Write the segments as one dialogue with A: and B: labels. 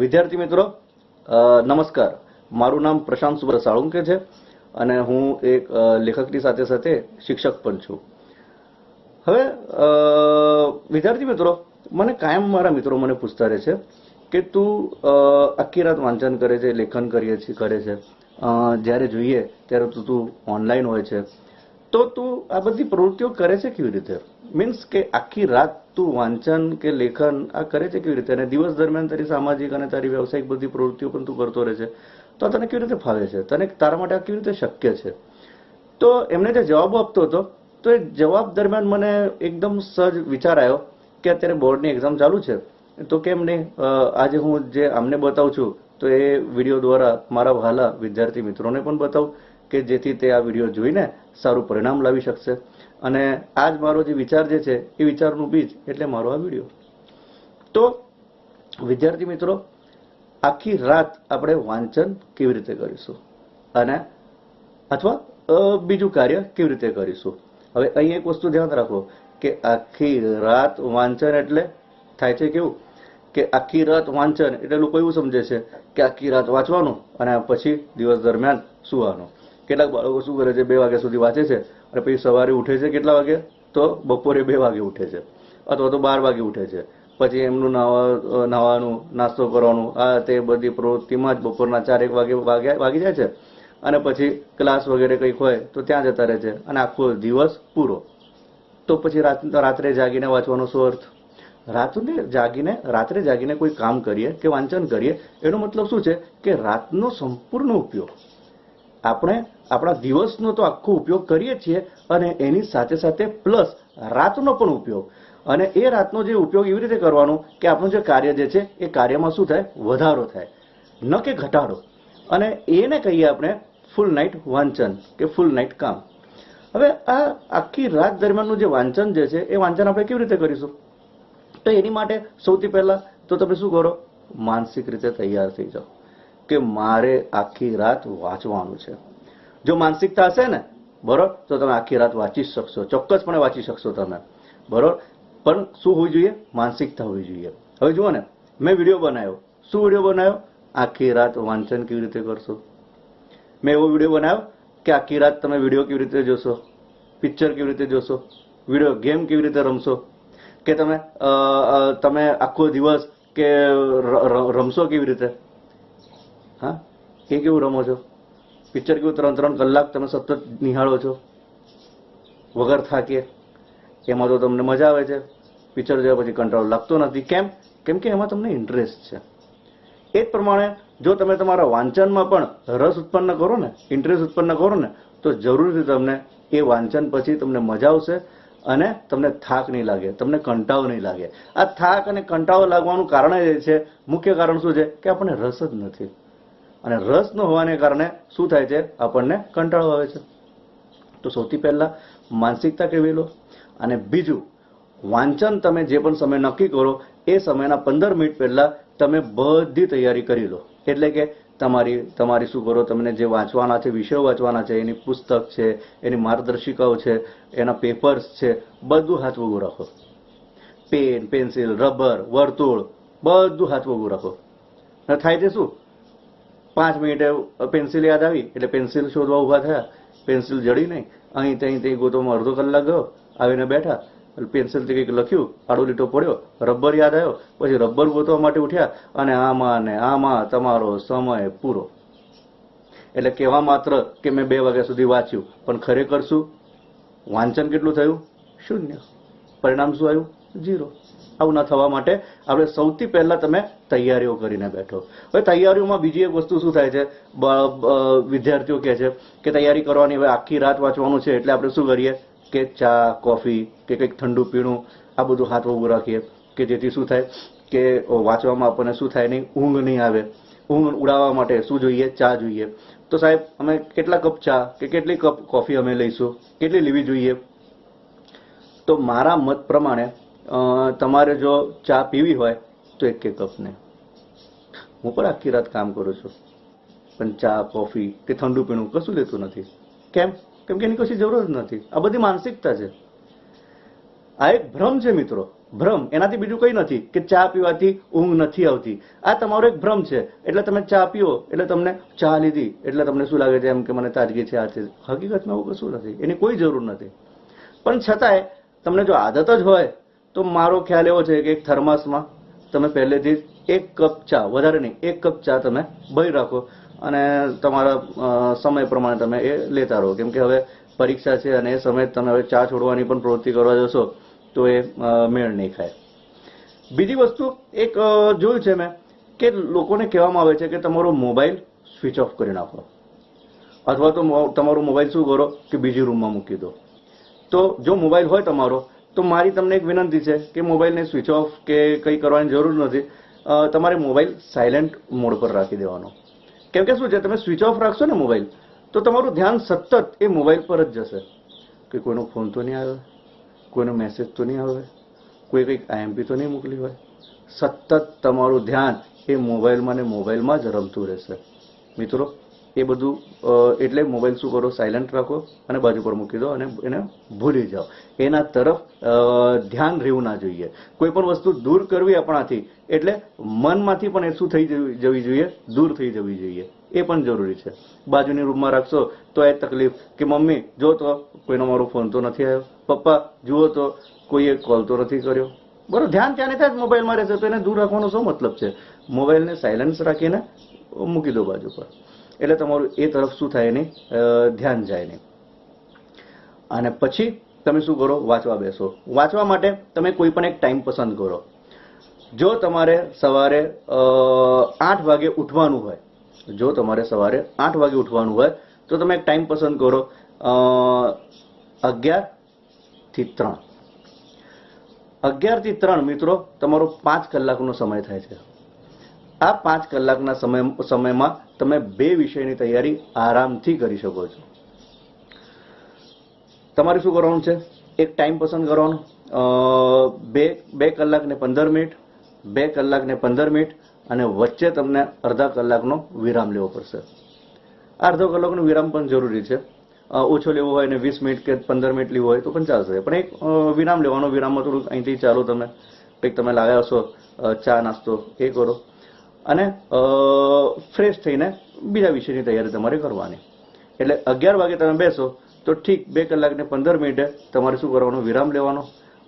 A: વિદ્યાર્થી મિત્રો નમસ્કાર. મારું નામ પ્રશાંત સુબ્ર સાળુંકે છે અને હું એક લેખકની સાથે સાથે શિક્ષક પણ છું. હવે વિદ્યાર્થી મિત્રો, મને કાયમ મારા મિત્રો મને પૂછતા રહે છે કે તું આખી રાત વાંચન કરે છે, લેખન કરીએ છીએ કરે છે? જ્યારે જોઈએ, ત્યારે તું તું ઓનલાઈન હોય છે. તો તું આ બધી પ્રવૃત્તિઓ કરે છે કેવી રીતે? મીન્સ કે આખી રાત તું વાંચન કે લેખન આ કરે છે કેવી રીતે? અને દિવસ દરમિયાન તારી સામાજિક અને તારી વ્યવસાયિક બધી પ્રવૃત્તિઓ પણ તું કરતો રહે છે. તો તને કેવી રીતે ફાવે છે? તને તારા માટે આ કેવી રીતે શક્ય છે? તો એમને જે જવાબો આપતો હતો, તો એ જવાબ દરમિયાન મને એકદમ સહજ વિચાર આવ્યો કે અત્યારે બોર્ડની એક્ઝામ ચાલુ છે. તો કેમ નહીં આજે હું જે આમને બતાવું છું, તો એ વીડિયો દ્વારા મારા વહાલા વિદ્યાર્થી મિત્રોને પણ બતાવું કે જેથી તે આ વીડિયો જોઈને સારું પરિણામ લાવી શકશે. અને આજ મારો જે વિચાર જે છે, એ વિચારનું બીજ એટલે મારો આ વીડિયો. તો, વિદ્યાર્થી મિત્રો, આખી રાત આપણે વાંચન કેવી રીતે કરીશું? અને અથવા બીજું કાર્ય કેવી રીતે કરીશું? હવે અહીં એક વસ્તુ ધ્યાન રાખો કે આખી રાત વાંચન એટલે થાય છે કેવું? કે આખી રાત વાંચન એટલે લોકો એવું સમજે છે કે આખી રાત વાંચવાનું અને પછી દિવસ દરમિયાન સુવાનું. કેટલાક બાળકો શું કરે છે, બે વાગ્યા સુધી વાંચે છે અને પછી સવારે ઉઠે છે કેટલા વાગે? તો બપોરે બે વાગે ઉઠે છે અથવા તો બાર વાગે ઉઠે છે. પછી એમનું નાવા નાવાનું, નાસ્તો કરવાનું, આ તે બધી પ્રવૃત્તિમાં જ બપોરના ચાર એક વાગે વાગી જાય છે. અને પછી ક્લાસ વગેરે કંઈક હોય તો ત્યાં જતા રહે છે અને આખો દિવસ પૂરો. તો પછી રાત, રાત્રે જાગીને વાંચવાનો શું અર્થ? રાત્રે જાગીને રાત્રે જાગીને કોઈ કામ કરીએ કે વાંચન કરીએ, એનો મતલબ શું છે? કે રાતનો સંપૂર્ણ ઉપયોગ આપણે આપણા દિવસનો તો આખો ઉપયોગ કરીએ છીએ અને એની સાથે સાથે પ્લસ રાતનો પણ ઉપયોગ. અને એ રાતનો જે ઉપયોગ એવી રીતે કરવાનો કે આપણું જે કાર્ય જે છે, એ કાર્યમાં શું થાય? વધારો થાય. ન કે ઘટાડો. અને એને કહીએ આપણે ફૂલ નાઇટ વાંચન કે ફૂલ નાઇટ કામ. હવે આ આખી રાત દરમિયાનનું જે વાંચન જે છે, એ વાંચન આપણે કેવી રીતે કરીશું? તો એની માટે સૌથી પહેલાં તો તમે શું કરો? માનસિક રીતે તૈયાર થઈ જાઓ. કે મારે આખી રાત વાંચવાનું છે. જો માનસિકતા હશે ને, બરોબર, તો તમે આખી રાત વાંચી શકશો, ચોક્કસપણે વાંચી શકશો તમે. બરોબર? પણ શું હોવી જોઈએ? માનસિકતા હોવી જોઈએ. હવે જુઓ ને, મેં વીડિયો બનાવ્યો. શું વીડિયો બનાવ્યો? આખી રાત વાંચન કેવી રીતે કરશો? મેં એવો વીડિયો બનાવ્યો કે આખી રાત તમે વીડિયો કેવી રીતે જોશો? પિક્ચર કેવી રીતે જોશો? વીડિયો ગેમ કેવી રીતે રમશો? કે તમે તમે આખો દિવસ કે રમશો કેવી રીતે? હા? એ કેવું રમો છો? પિક્ચર કેવું? ત્રણ ત્રણ કલાક તમે સતત નિહાળો છો? વગર થાકીએ એમાં તો તમને મજા આવે છે. પિક્ચર જોયા પછી કંટાળો લાગતો નથી. કેમ? કેમ કે એમાં તમને ઇન્ટરેસ્ટ છે. એ જ પ્રમાણે જો તમે તમારા વાંચનમાં પણ રસ ઉત્પન્ન કરો ને ઇન્ટરેસ્ટ ઉત્પન્ન કરો ને, તો જરૂરથી તમને એ વાંચન પછી તમને મજા આવશે અને તમને થાક નહીં લાગે, તમને કંટાળો નહીં લાગે. આ થાક અને કંટાળો લાગવાનું કારણ એ છે, મુખ્ય કારણ શું છે? કે આપણને રસ જ નથી. અને રસ ન હોવાને કારણે શું થાય છે? આપણને કંટાળો આવે છે. તો સૌથી પહેલાં માનસિકતા કેળવી લો અને બીજું, વાંચન તમે જે પણ સમય નક્કી કરો, એ સમયના પંદર મિનિટ પહેલાં તમે બધી તૈયારી કરી લો. એટલે કે તમારી તમારી શું કરો, તમને જે વાંચવાના છે, વિષયો વાંચવાના છે, એની પુસ્તક છે, એની માર્ગદર્શિકાઓ છે, એના પેપર્સ છે, બધું હાથવગું રાખો. પેન પેન્સિલ રબર વર્તુળ, બધું હાથવગું રાખો. થાય છે શું? પાંચ મિનિટે પેન્સિલ યાદ આવી એટલે પેન્સિલ શોધવા ઊભા થયા. પેન્સિલ જડી નહીં. અહીં ત્યાં ત્યાં ગોતોમાં અડધો કલાક ગયો. આવીને બેઠા. પેન્સિલથી કંઈક લખ્યું. આડો લીટો પડ્યો. રબર યાદ આવ્યો. પછી રબર ગોતવા માટે ઉઠ્યા. અને આમાં ને આમાં તમારો સમય પૂરો. એટલે કહેવા માત્ર કે મેં બે વાગ્યા સુધી વાંચ્યું. પણ ખરેખર શું? વાંચન કેટલું થયું? શૂન્ય. પરિણામ શું આવ્યું? ઝીરો. આવું ન થવા માટે આપણે સૌથી પહેલાં તમે તૈયારીઓ કરીને બેઠો. હવે તૈયારીઓમાં બીજી એક વસ્તુ શું થાય છે? વિદ્યાર્થીઓ કહે છે કે તૈયારી કરવાની હવે આખી રાત વાંચવાનું છે એટલે આપણે શું કરીએ? કે ચા, કોફી કે કંઈક ઠંડુ પીણું આ બધું હાથ ઉભું રાખીએ. કે જેથી શું થાય? કે વાંચવામાં આપણને શું થાય નહીં? ઊંઘ નહીં આવે. ઊંઘ ઉડાવવા માટે શું જોઈએ? ચા જોઈએ. તો સાહેબ, અમે કેટલા કપ ચા કે કેટલી કપ કોફી અમે લઈશું? કેટલી લેવી જોઈએ? તો મારા મત પ્રમાણે તમારે જો ચા પીવી હોય તો એક એક કપને. હું પણ આખી રાત કામ કરું છું. પણ ચા, કોફી કે ઠંડુ પીણું કશું લેતું નથી. કેમ? કેમ કે એની કશી જરૂર જ નથી. આ બધી માનસિકતા છે. આ એક ભ્રમ છે મિત્રો. ભ્રમ. એનાથી બીજું કંઈ નથી કે ચા પીવાથી ઊંઘ નથી આવતી. આ તમારો એક ભ્રમ છે. એટલે તમે ચા પીઓ, એટલે તમને ચા લીધી, એટલે તમને શું લાગે છે એમ કે મને તાજગી છે આ છે હકીકતમાં એવું કશું નથી. એની કોઈ જરૂર નથી. પણ છતાંય તમને જો આદત જ હોય તો મારો ખ્યાલ એવો છે કે એક થર્માસમાં તમે પહેલેથી જ એક કપ ચા, વધારે નહીં, એક કપ ચા તમે ભરી રાખો અને તમારા સમય પ્રમાણે તમે એ લેતા રહો. કેમ કે હવે પરીક્ષા છે અને એ સમયે તમે હવે ચા છોડવાની પણ પ્રવૃત્તિ કરવા જશો, તો એ મેળ નહીં ખાય. બીજી વસ્તુ એક જોયું છે મેં કે લોકોને કહેવામાં આવે છે કે તમારો મોબાઈલ સ્વિચ ઓફ કરી નાખો. અથવા તો તમારો મોબાઈલ શું કરો કે બીજી રૂમમાં મૂકી દો. તો જો મોબાઈલ હોય તમારો તો મારી તમને એક વિનંતી છે કે મોબાઈલને સ્વિચ ઓફ કે કંઈ કરવાની જરૂર નથી તમારે મોબાઈલ સાયલેન્ટ મોડ પર રાખી દેવાનો. કેમ કે શું છે, તમે સ્વિચ ઓફ રાખશો ને મોબાઈલ, તો તમારું ધ્યાન સતત એ મોબાઈલ પર જ જશે. કે કોઈનો ફોન તો નહીં આવ્યો કોઈનો મેસેજ તો નહીં આવે, કોઈ કંઈક આઈએમપી તો નહીં મોકલી હોય. સતત તમારું ધ્યાન એ મોબાઈલમાં ને મોબાઈલમાં જ રમતું રહેશે. મિત્રો એ બધું એટલે મોબાઈલ શું કરો? સાયલન્ટ રાખો અને બાજુ પર મૂકી દો અને એને ભૂલી જાઓ. એના તરફ ધ્યાન રહેવું ના જોઈએ. કોઈ પણ વસ્તુ દૂર કરવી આપણાથી, એટલે મનમાંથી પણ એ શું થઈ જવી જોઈએ? દૂર થઈ જવી જોઈએ. એ પણ જરૂરી છે. બાજુની રૂમમાં રાખશો તો એ તકલીફ કે મમ્મી, જો તો કોઈનો મારો ફોન તો નથી આવ્યો. પપ્પા, જુઓ તો કોઈએ કોલ તો નથી કર્યો. બરોબર ધ્યાન ત્યાં ત્યાં જ મોબાઈલમાં રહેશે. તો એને દૂર રાખવાનો શું મતલબ છે? મોબાઈલને સાયલન્સ રાખીને મૂકી દો બાજુ પર. એટલે તમારું એ તરફ શું થાય નહીં ધ્યાન જાય નહીં અને પછી તમે શું કરો? વાંચવા બેસો. વાંચવા માટે તમે કોઈ પણ એક ટાઈમ પસંદ કરો. જો તમારે સવારે આઠ વાગે ઉઠવાનું હોય, જો તમારે સવારે આઠ વાગે ઉઠવાનું હોય, તો તમે એક ટાઈમ પસંદ કરો અગિયારથી ત્રણ. અગિયારથી ત્રણ મિત્રો, તમારો પાંચ કલાકનો સમય થાય છે. આ પાંચ કલાકના સમય સમયમાં તમે બે વિષયની તૈયારી આરામથી કરી શકો છો. તમારે શું કરવાનું છે? એક ટાઈમ પસંદ કરવાનો. બે બે કલાક ને પંદર મિનિટ, બે કલાક ને પંદર મિનિટ અને વચ્ચે તમને અડધા કલાકનો વિરામ લેવો પડશે. આ અડધો કલાકનો વિરામ પણ જરૂરી છે. ઓછો લેવો હોય ને વીસ મિનિટ કે પંદર મિનિટ લેવો હોય તો પણ ચાલશે. પણ એક વિરામ લેવાનો, વિરામમાં થોડુંક અહીંથી ચાલો તમે. કંઈક તમે લાવ્યા હશો ચા નાસ્તો એ કરો. અને ફ્રેશ થઈને બીજા વિષયની તૈયારી તમારે કરવાની. એટલે અગિયાર વાગે તમે બેસો, તો ઠીક, બે કલાકને પંદર મિનિટે તમારે શું કરવાનું? વિરામ લેવાનો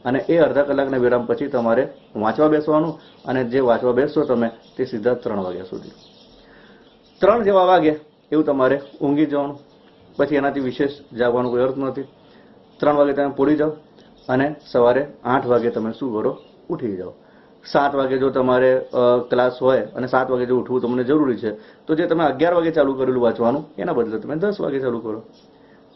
A: અને એ અડધા કલાકના વિરામ પછી તમારે વાંચવા બેસવાનું અને જે વાંચવા બેસશો તમે તે સીધા ત્રણ વાગ્યા સુધી. ત્રણ જેવા વાગે એવું તમારે ઊંઘી જવાનું. પછી એનાથી વિશેષ જાગવાનો કોઈ અર્થ નથી. ત્રણ વાગે તમે પૂરી જાઓ અને સવારે આઠ વાગે તમે શું કરો? ઉઠી જાઓ. સાત વાગે જો તમારે ક્લાસ હોય અને સાત વાગે જો ઉઠવું તમને જરૂરી છે, તો જે તમે અગિયાર વાગે ચાલુ કરેલું વાંચવાનું, એના બદલે તમે દસ વાગે ચાલુ કરો.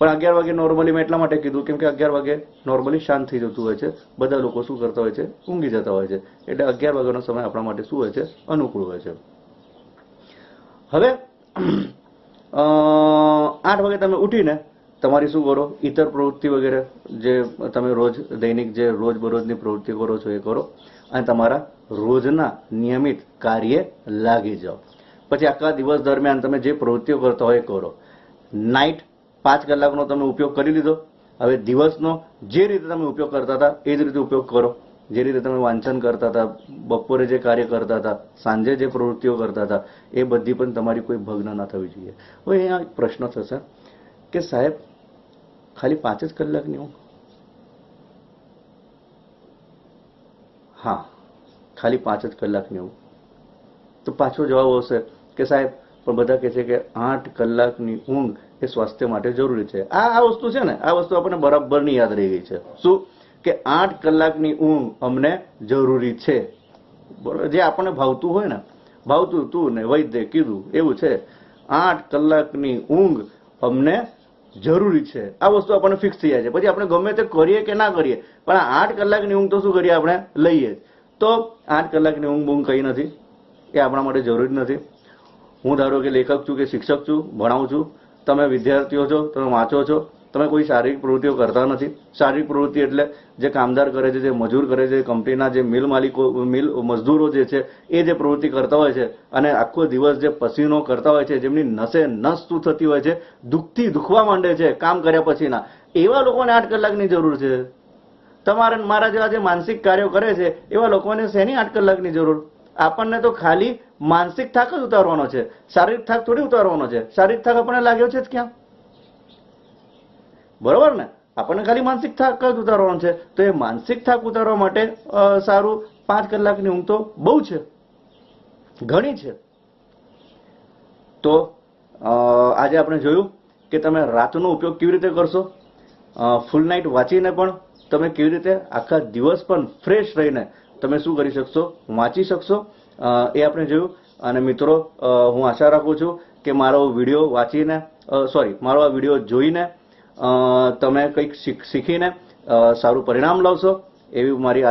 A: પણ અગિયાર વાગે નોર્મલી મેં એટલા માટે કીધું, કેમ કે અગિયાર વાગે નોર્મલી શાંત થઈ જતું હોય છે, બધા લોકો શું કરતા હોય છે, ઊંઘી જતા હોય છે, એટલે અગિયાર વાગ્યાનો સમય આપણા માટે શું હોય છે, અનુકૂળ હોય છે. હવે આઠ વાગે તમે ઉઠીને તમારી શું કરો? ઇતર પ્રવૃત્તિ વગેરે જે તમે રોજ દૈનિક જે રોજ બરોજની પ્રવૃત્તિ કરો છો એ કરો અને તમારા રોજના નિયમિત કાર્ય લાગી જાઓ. પછી આખા દિવસ દરમિયાન તમે જે પ્રવૃત્તિઓ કરતા હોય એ કરો. નાઇટ પાંચ કલાકનો તમે ઉપયોગ કરી લીધો. હવે દિવસનો જે રીતે તમે ઉપયોગ કરતા હતા એ જ રીતે ઉપયોગ કરો. જે રીતે તમે વાંચન કરતા હતા, બપોરે જે કાર્ય કરતા હતા, સાંજે જે પ્રવૃત્તિઓ કરતા હતા, એ બધી પણ તમારી કોઈ ભગ્ન ના થવી જોઈએ. હવે અહીંયા એક પ્રશ્ન થશે કે સાહેબ ખાલી પાંચ જ કલાકની ઊંઘ. હા, ખાલી પાંચ જ કલાકની ઊંઘ. તો પાછો જવાબ આવશે કે સાહેબ, પણ બધા કહે છે કે આઠ કલાકની ઊંઘ એ સ્વાસ્થ્ય માટે જરૂરી છે. આ આ વસ્તુ છે ને, આ વસ્તુ આપણને બરાબરની યાદ રહી ગઈ છે. શું? કે આઠ કલાકની ઊંઘ અમને જરૂરી છે. જે આપણને ભાવતું હોય ને, ભાવતું તું ને વૈદ્ય કીધું એવું છે. આઠ કલાકની ઊંઘ અમને જરૂરી છે. આ વસ્તુ આપણને ફિક્સ થઈ જાય છે. પછી આપણે ગમે તે કરીએ કે ના કરીએ, પણ આઠ કલાકની ઊંઘ તો શું કરીએ આપણે? લઈએ તો આઠ કલાકની ઊંઘ બૂંઘ કંઈ નથી એ આપણા માટે જરૂરી નથી. હું ધારો કે લેખક છું કે શિક્ષક છું, ભણાવું છું. તમે વિદ્યાર્થીઓ છો, તમે વાંચો છો. તમે કોઈ શારીરિક પ્રવૃત્તિઓ કરતા નથી. શારીરિક પ્રવૃત્તિ એટલે જે કામદાર કરે છે, જે મજૂર કરે છે, કંપનીના જે મિલ માલિકો, મિલ મજદૂરો જે છે, એ જે પ્રવૃત્તિ કરતા હોય છે અને આખો દિવસ જે પસીનો કરતા હોય છે, જેમની નસે નસ શું થતી હોય છે, દુઃખથી દુખવા માંડે છે, કામ કર્યા પછીના. એવા લોકોને આઠ કલાકની જરૂર છે. તમારે મારા જેવા જે માનસિક કાર્યો કરે છે, એવા લોકોને શેની આઠ કલાકની જરૂર? આપણને તો ખાલી માનસિક થાક જ ઉતારવાનો છે. શારીરિક થાક થોડી ઉતારવાનો છે. શારીરિક થાક આપણને લાગ્યો છે જ ક્યાં? બરોબર ને? આપણને ખાલી માનસિક થાક જ ઉતારવાનો છે. તો એ માનસિક થાક ઉતારવા માટે સારું પાંચ કલાકની ઊંઘ તો બહુ છે. ઘણી છે. તો આજે આપણે જોયું કે તમે રાતનો ઉપયોગ કેવી રીતે કરશો? ફૂલ નાઇટ વાંચીને પણ તમે કેવી રીતે આખા દિવસ પણ ફ્રેશ રહીને તમે શું કરી શકશો? વાંચી શકશો. એ આપણે જોયું. અને મિત્રો હું આશા રાખું છું કે મારો વીડિયો વાંચીને સોરી મારો આ વીડિયો જોઈને તમે કંઈક શીખ- શીખીને સારું પરિણામ લાવશો એવી મારી